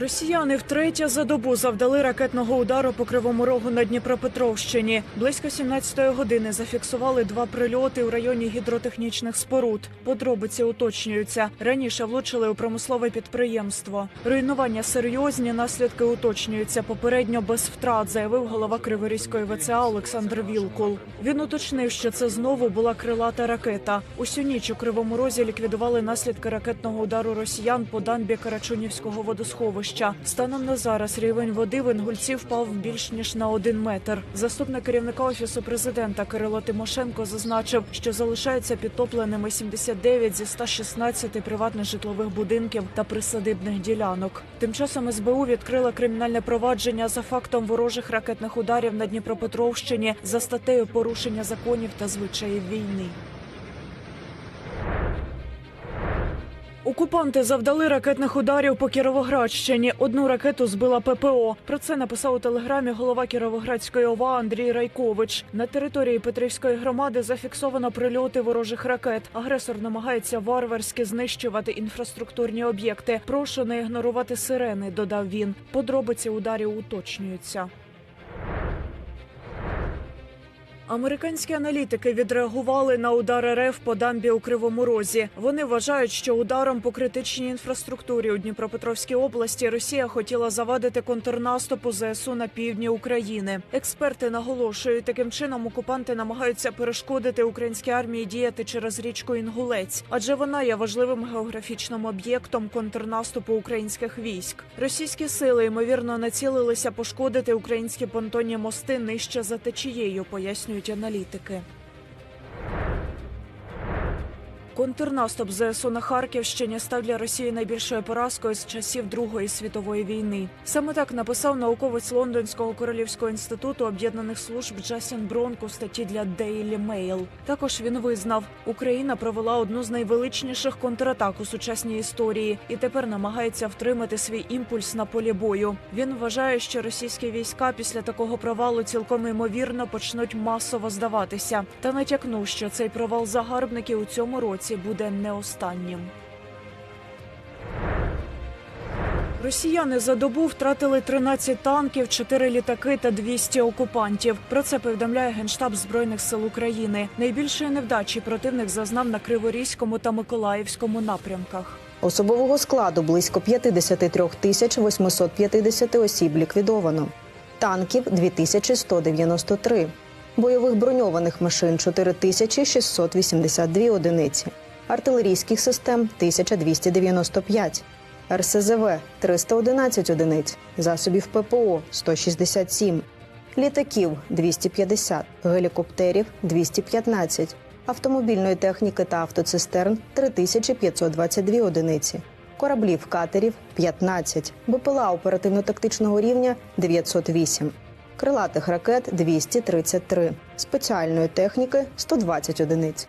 Росіяни втретє за добу завдали ракетного удару по кривому рогу на Дніпропетровщині. Близько 17-ї години зафіксували два прильоти у районі гідротехнічних споруд. Подробиці уточнюються. Раніше влучили у промислове підприємство. Руйнування серйозні, наслідки уточнюються. Попередньо без втрат, заявив голова Криворізької ВЦА Олександр Вілкул. Він уточнив, що це знову була крилата ракета. Усю ніч у кривому розі ліквідували наслідки ракетного удару росіян по дамбі Карачунівського водосховища. Станом на зараз рівень води в Інгульці впав більш ніж на один метр. Заступник керівника офісу президента Кирило Тимошенко зазначив, що залишаються підтопленими 79 зі 116 приватних житлових будинків та присадибних ділянок. Тим часом СБУ відкрила кримінальне провадження за фактом ворожих ракетних ударів на Дніпропетровщині за статтею порушення законів та звичаїв війни. Окупанти завдали ракетних ударів по Кіровоградщині. Одну ракету збила ППО. Про це написав у телеграмі голова Кіровоградської ОВА Андрій Райкович. На території Петрівської громади зафіксовано прильоти ворожих ракет. Агресор намагається варварськи знищувати інфраструктурні об'єкти. Прошу не ігнорувати сирени, додав він. Подробиці ударів уточнюються. Американські аналітики відреагували на удар РФ по дамбі у Кривому Розі. Вони вважають, що ударом по критичній інфраструктурі у Дніпропетровській області Росія хотіла завадити контрнаступу ЗСУ на півдні України. Експерти наголошують, таким чином окупанти намагаються перешкодити українській армії діяти через річку Інгулець, адже вона є важливим географічним об'єктом контрнаступу українських військ. Російські сили ймовірно націлилися пошкодити українські понтонні мости нижче за течією, пояснюють аналітики. Контрнаступ ЗСУ на Харківщині став для Росії найбільшою поразкою з часів Другої світової війни. Саме так написав науковець Лондонського королівського інституту об'єднаних служб Джасін Бронк у статті для Daily Mail. Також він визнав, Україна провела одну з найвеличніших контратак у сучасній історії і тепер намагається втримати свій імпульс на полі бою. Він вважає, що російські війська після такого провалу цілком ймовірно почнуть масово здаватися, та натякнув, що цей провал загарбників у цьому році буде не останнім. Росіяни за добу втратили 13 танків, 4 літаки та 200 окупантів. Про це повідомляє генштаб збройних сил України. Найбільшої невдачі противник зазнав на Криворізькому та Миколаївському напрямках. Особового складу близько 53 тисяч 850 осіб ліквідовано. Танків 2193. Бойових броньованих машин 4682 одиниці. Артилерійських систем 1295. РСЗВ 311 одиниць. Засобів ППО 167. Літаків 250, гелікоптерів 215, автомобільної техніки та автоцистерн 3522 одиниці, кораблів катерів 15, БПЛА оперативно-тактичного рівня 908, крилатих ракет 233, спеціальної техніки 120 одиниць.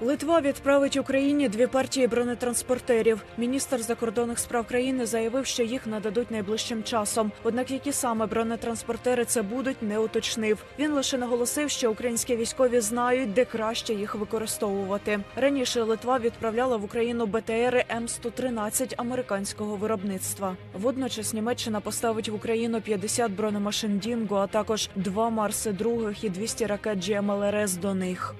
Литва відправить Україні дві партії бронетранспортерів. Міністр закордонних справ країни заявив, що їх нададуть найближчим часом. Однак, які саме бронетранспортери це будуть, не уточнив. Він лише наголосив, що українські військові знають, де краще їх використовувати. Раніше Литва відправляла в Україну БТРи М113 американського виробництва. Водночас Німеччина поставить в Україну 50 бронемашин Дінго, а також два Марси других і 200 ракет GMLRS до них.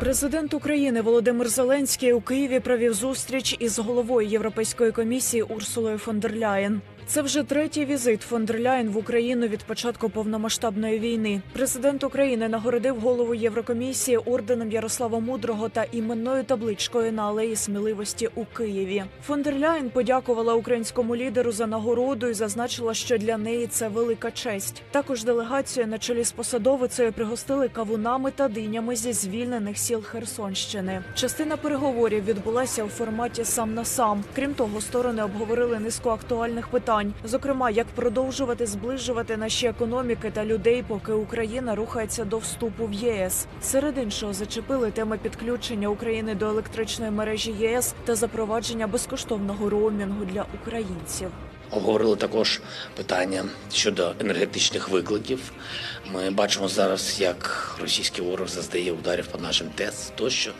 Президент України Володимир Зеленський у Києві провів зустріч із головою Європейської комісії Урсулою фон дер Ляєн. Це вже третій візит фон дер Ляєн в Україну від початку повномасштабної війни. Президент України нагородив голову Єврокомісії орденом Ярослава Мудрого та іменною табличкою на алеї сміливості у Києві. Фон дер Ляєн подякувала українському лідеру за нагороду і зазначила, що для неї це велика честь. Також делегацію на чолі з посадовицею пригостили кавунами та динями зі звільнених сіл Херсонщини. Частина переговорів відбулася у форматі сам на сам. Крім того, сторони обговорили низку актуальних питань, зокрема, як продовжувати зближувати наші економіки та людей, поки Україна рухається до вступу в ЄС. Серед іншого зачепили теми підключення України до електричної мережі ЄС та запровадження безкоштовного роумінгу для українців. Обговорили також питання щодо енергетичних викликів. Ми бачимо зараз, як російський ворог заздає ударів по нашим ТЕЦ, тощо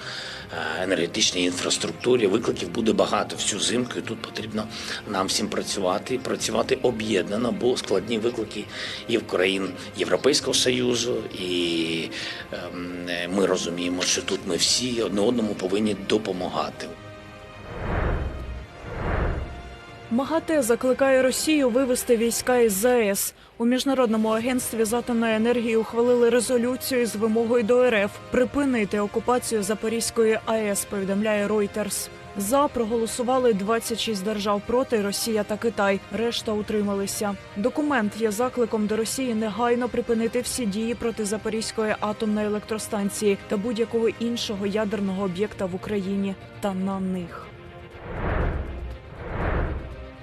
Е, енергетичній інфраструктурі. Викликів буде багато всю зимку. і Тут потрібно нам всім працювати працювати об'єднано, бо складні виклики і в країн Європейського союзу, і ем, ми розуміємо, що тут ми всі одне одному повинні допомагати. МАГАТЕ закликає Росію вивести війська із ЗАЕС. У міжнародному агентстві з атомної енергії ухвалили резолюцію з вимогою до РФ припинити окупацію Запорізької АЕС. Повідомляє Reuters. За проголосували 26 держав проти Росія та Китай. Решта утрималися. Документ є закликом до Росії негайно припинити всі дії проти Запорізької атомної електростанції та будь-якого іншого ядерного об'єкта в Україні та на них.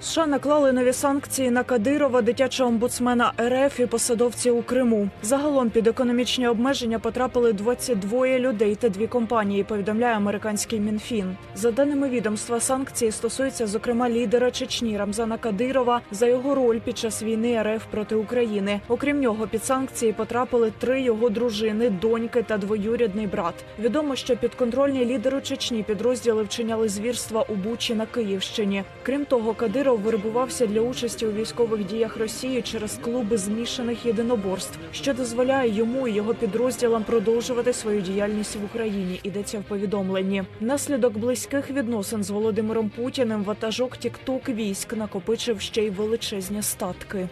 США наклали нові санкції на Кадирова, дитячого омбудсмена РФ і посадовців у Криму. Загалом під економічні обмеження потрапили 22 людей та дві компанії. Повідомляє американський мінфін. За даними відомства, санкції стосуються зокрема лідера Чечні Рамзана Кадирова за його роль під час війни РФ проти України. Окрім нього, під санкції потрапили три його дружини, доньки та двоюрідний брат. Відомо, що підконтрольні лідеру Чечні підрозділи вчиняли звірства у Бучі на Київщині. Крім того, Кадиров вербувався для участі у військових діях Росії через клуби змішаних єдиноборств, що дозволяє йому і його підрозділам продовжувати свою діяльність в Україні. Ідеться в повідомленні. Наслідок близьких відносин з Володимиром Путіним ватажок тікток військ накопичив ще й величезні статки.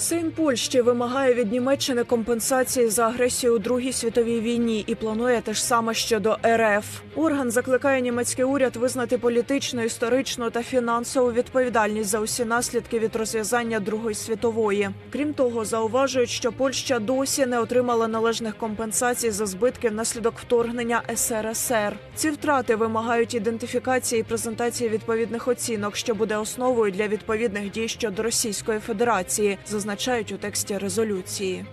Сейм Польщі вимагає від Німеччини компенсації за агресію у Другій світовій війні і планує те ж саме щодо РФ. Орган закликає німецький уряд визнати політичну, історичну та фінансову відповідальність за усі наслідки від розв'язання Другої світової. Крім того, зауважують, що Польща досі не отримала належних компенсацій за збитки внаслідок вторгнення СРСР. Ці втрати вимагають ідентифікації і презентації відповідних оцінок, що буде основою для відповідних дій щодо Російської Федерації, зазначають у тексті резолюції.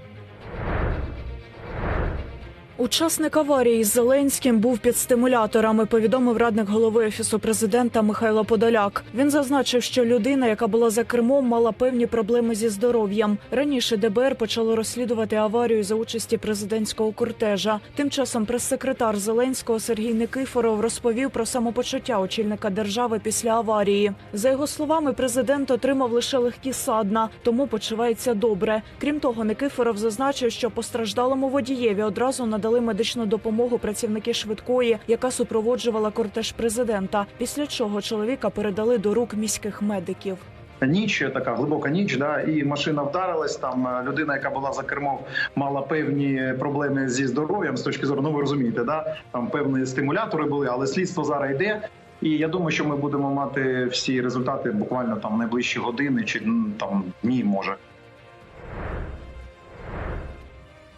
Учасник аварії з Зеленським був під стимуляторами. Повідомив радник голови офісу президента Михайло Подоляк. Він зазначив, що людина, яка була за кермом, мала певні проблеми зі здоров'ям. Раніше ДБР почало розслідувати аварію за участі президентського кортежа. Тим часом прес-секретар Зеленського Сергій Никифоров розповів про самопочуття очільника держави після аварії. За його словами, президент отримав лише легкі садна, тому почувається добре. Крім того, Никифоров зазначив, що постраждалому водієві одразу надали медичну допомогу працівники швидкої, яка супроводжувала кортеж президента. Після чого чоловіка передали до рук міських медиків. Ніч така глибока ніч, да, і машина вдарилась. Там е, людина, яка була за кермом, мала певні проблеми зі здоров'ям з точки зору. Ну ви розумієте, да там певні стимулятори були, але слідство зараз йде. І я думаю, що ми будемо мати всі результати буквально там найближчі години чи там дні, може.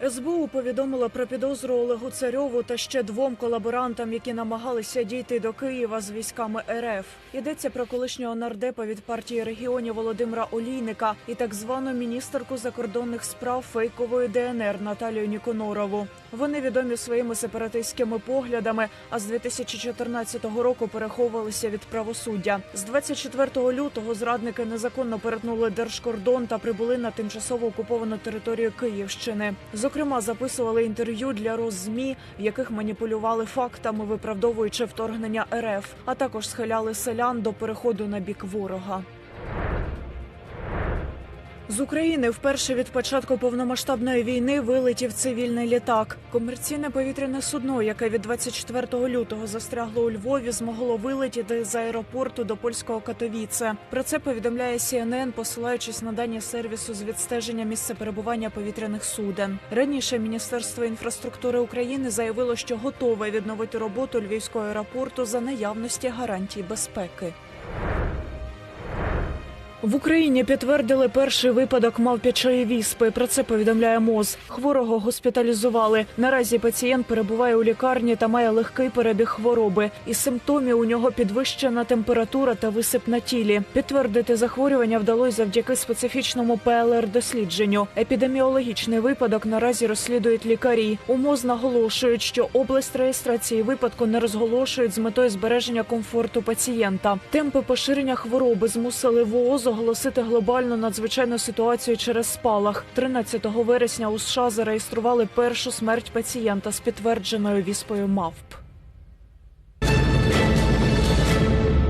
СБУ повідомила про підозру Олегу Царьову та ще двом колаборантам, які намагалися дійти до Києва з військами РФ. Йдеться про колишнього нардепа від партії регіонів Володимира Олійника і так звану міністерку закордонних справ фейкової ДНР Наталію Ніконорову. Вони відомі своїми сепаратистськими поглядами, а з 2014 року переховувалися від правосуддя. З 24 лютого зрадники незаконно перетнули держкордон та прибули на тимчасово окуповану територію Київщини. Зокрема, записували інтерв'ю для Роззмі, в яких маніпулювали фактами, виправдовуючи вторгнення РФ, а також схиляли селян до переходу на бік ворога. З України вперше від початку повномасштабної війни вилетів цивільний літак. Комерційне повітряне судно, яке від 24 лютого застрягло у Львові, змогло вилетіти з аеропорту до польського Катовіце. Про це повідомляє CNN, посилаючись на дані сервісу з відстеження місця перебування повітряних суден. Раніше Міністерство інфраструктури України заявило, що готове відновити роботу львівського аеропорту за наявності гарантій безпеки. В Україні підтвердили перший випадок мавпячої віспи. Про це повідомляє МОЗ. Хворого госпіталізували. Наразі пацієнт перебуває у лікарні та має легкий перебіг хвороби. Із симптомів у нього підвищена температура та висип на тілі. Підтвердити захворювання вдалося завдяки специфічному ПЛР-дослідженню. Епідеміологічний випадок наразі розслідують лікарі. У МОЗ наголошують, що область реєстрації випадку не розголошують з метою збереження комфорту пацієнта. Темпи поширення хвороби змусили ВООЗ оголосити глобальну надзвичайну ситуацію через спалах. 13 вересня у США зареєстрували першу смерть пацієнта з підтвердженою віспою МАВП.